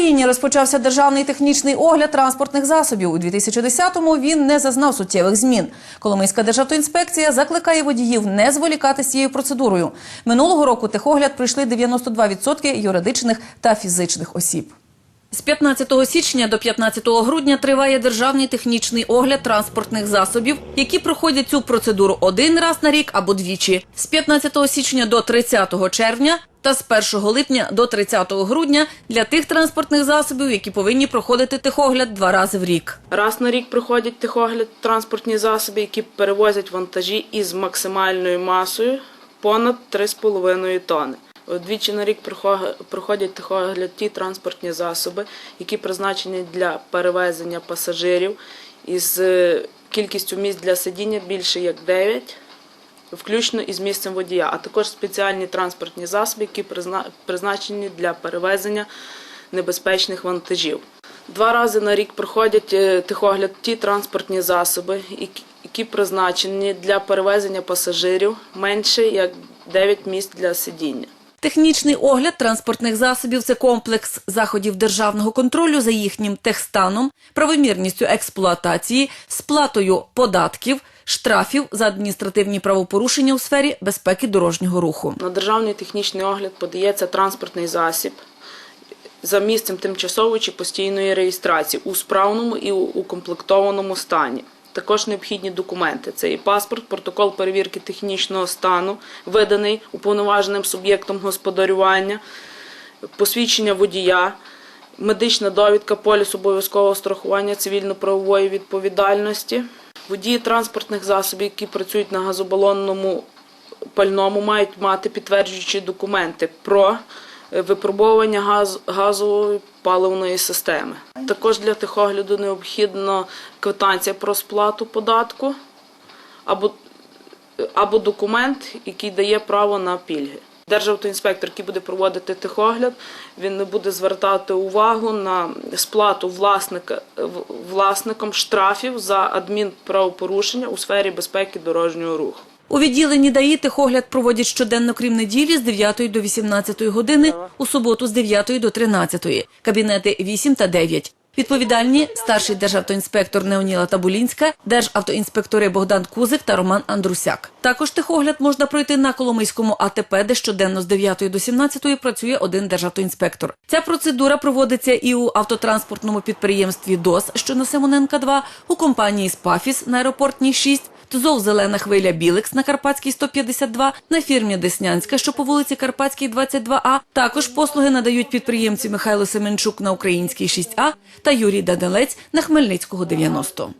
Україні розпочався державний технічний огляд транспортних засобів. У 2010-му він не зазнав суттєвих змін. Коломийська державтоінспекція закликає водіїв не зволікати з цією процедурою. Минулого року техогляд пройшли 92% юридичних та фізичних осіб. З 15 січня до 15 грудня триває державний технічний огляд транспортних засобів, які проходять цю процедуру один раз на рік або двічі. З 15 січня до 30 червня та з 1 липня до 30 грудня для тих транспортних засобів, які повинні проходити техогляд два рази в рік. Раз на рік проходять техогляд транспортні засоби, які перевозять вантажі із максимальною масою понад 3,5 тонни. Двічі на рік проходять техогляд ті транспортні засоби, які призначені для перевезення пасажирів із е, кількістю місць для сидіння більше як 9, включно із місцем водія, а також спеціальні транспортні засоби, які призна- призначені для перевезення небезпечних вантажів. Два рази на рік проходять е, техогляд ті транспортні засоби, які призначені для перевезення пасажирів менше як 9 місць для сидіння. Технічний огляд транспортних засобів це комплекс заходів державного контролю за їхнім техстаном, правомірністю експлуатації, сплатою податків, штрафів за адміністративні правопорушення у сфері безпеки дорожнього руху. На державний технічний огляд подається транспортний засіб за місцем тимчасової чи постійної реєстрації у справному і укомплектованому стані. Також необхідні документи: це і паспорт, протокол перевірки технічного стану, виданий уповноваженим суб'єктом господарювання, посвідчення водія, медична довідка, поліс обов'язкового страхування цивільно-правової відповідальності. Водії транспортних засобів, які працюють на газобалонному пальному, мають мати підтверджуючі документи про е, випробовування газ, газової паливної системи. Також для техогляду необхідна квитанція про сплату податку або або документ, який дає право на пільги. Державтоінспектор, який буде проводити техогляд, він не буде звертати увагу на сплату власника, в- власником штрафів за адмінправопорушення у сфері безпеки дорожнього руху. У відділенні ДАІ техогляд проводять щоденно, крім неділі, з 9 до 18 години, у суботу з 9 до 13, кабінети 8 та 9. Відповідальні старший державтоінспектор Неоніла Табулінська, державтоінспектори Богдан Кузик та Роман Андрусяк. Також техогляд можна пройти на Коломийському АТП, де щоденно з 9 до 17 працює один державтоінспектор. Ця процедура проводиться і у автотранспортному підприємстві ДОС, що на Симоненка 2, у компанії «Спафіс» на аеропортній 6, ТЗОВ «Зелена хвиля Білекс» на Карпатській 152, на фірмі Деснянська, що по вулиці Карпатській 22А. Також послуги надають підприємці Михайло Семенчук на Українській 6А та Юрій Данилець на Хмельницького 90.